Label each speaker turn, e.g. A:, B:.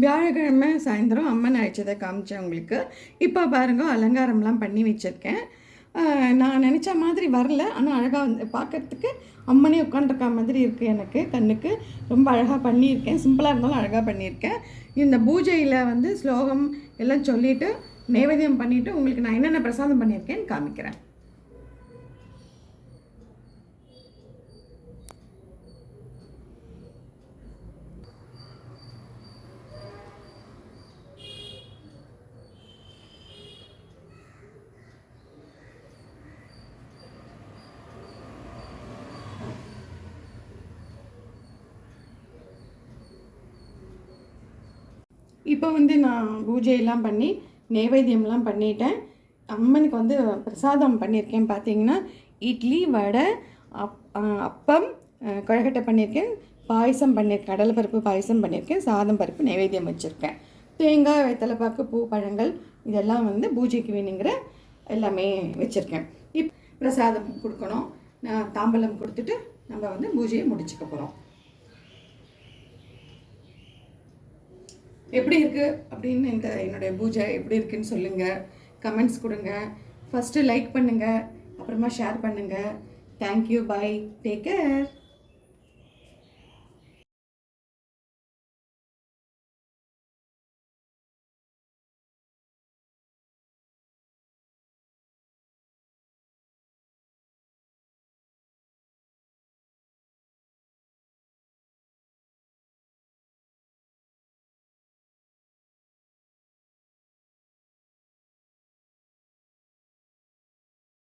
A: வியாழக்கிழமை சாயந்தரம் அம்மன் அழைச்சதை காமிச்சேன் உங்களுக்கு. இப்போ பாருங்க அலங்காரம்லாம் பண்ணி வச்சுருக்கேன். நான் நினச்ச மாதிரி வரல. ஆனால் அழகாக வந்து பார்க்கறதுக்கு அம்மனே உட்காந்துருக்க மாதிரி இருக்குது எனக்கு கண்ணுக்கு. ரொம்ப அழகாக பண்ணியிருக்கேன். சிம்பிளாக இருந்தாலும் அழகாக பண்ணியிருக்கேன். இந்த பூஜையில் வந்து ஸ்லோகம் எல்லாம் சொல்லிவிட்டு நைவேத்தியம் பண்ணிவிட்டு உங்களுக்கு நான் என்னென்ன பிரசாதம் பண்ணியிருக்கேன்னு காமிக்கிறேன். இப்போ வந்து நான் பூஜையெல்லாம் பண்ணி நைவேத்தியம்லாம் பண்ணிட்டேன். அம்மனுக்கு வந்து பிரசாதம் பண்ணியிருக்கேன் பார்த்தீங்கன்னா இட்லி வடை அப் அப்பம் கொழக்கட்டை கொழுக்கட்டை பண்ணியிருக்கேன். பாயசம் பண்ணியிருக்கேன். கடலைப்பருப்பு பாயசம் பண்ணியிருக்கேன். சாதம் பருப்பு நைவேத்தியம் வச்சுருக்கேன். தேங்காய் வெத்தலைப்பாக்கு பூ பழங்கள் இதெல்லாம் வந்து பூஜைக்கு வேணுங்கிற எல்லாமே வச்சுருக்கேன். இப் பிரசாதம் கொடுக்கணும். நான் தாம்பலம் கொடுத்துட்டு நம்ம வந்து பூஜையை முடிச்சுக்க போகிறோம் எப்படி இருக்குது அப்படின்னு இந்த என்னுடைய பூஜை எப்படி இருக்குன்னு சொல்லுங்கள் கமெண்ட்ஸ் கொடுங்க. ஃபஸ்ட்டு லைக் பண்ணுங்கள் அப்புறமா ஷேர் பண்ணுங்கள் தேங்க்யூ பை டேக் கேர்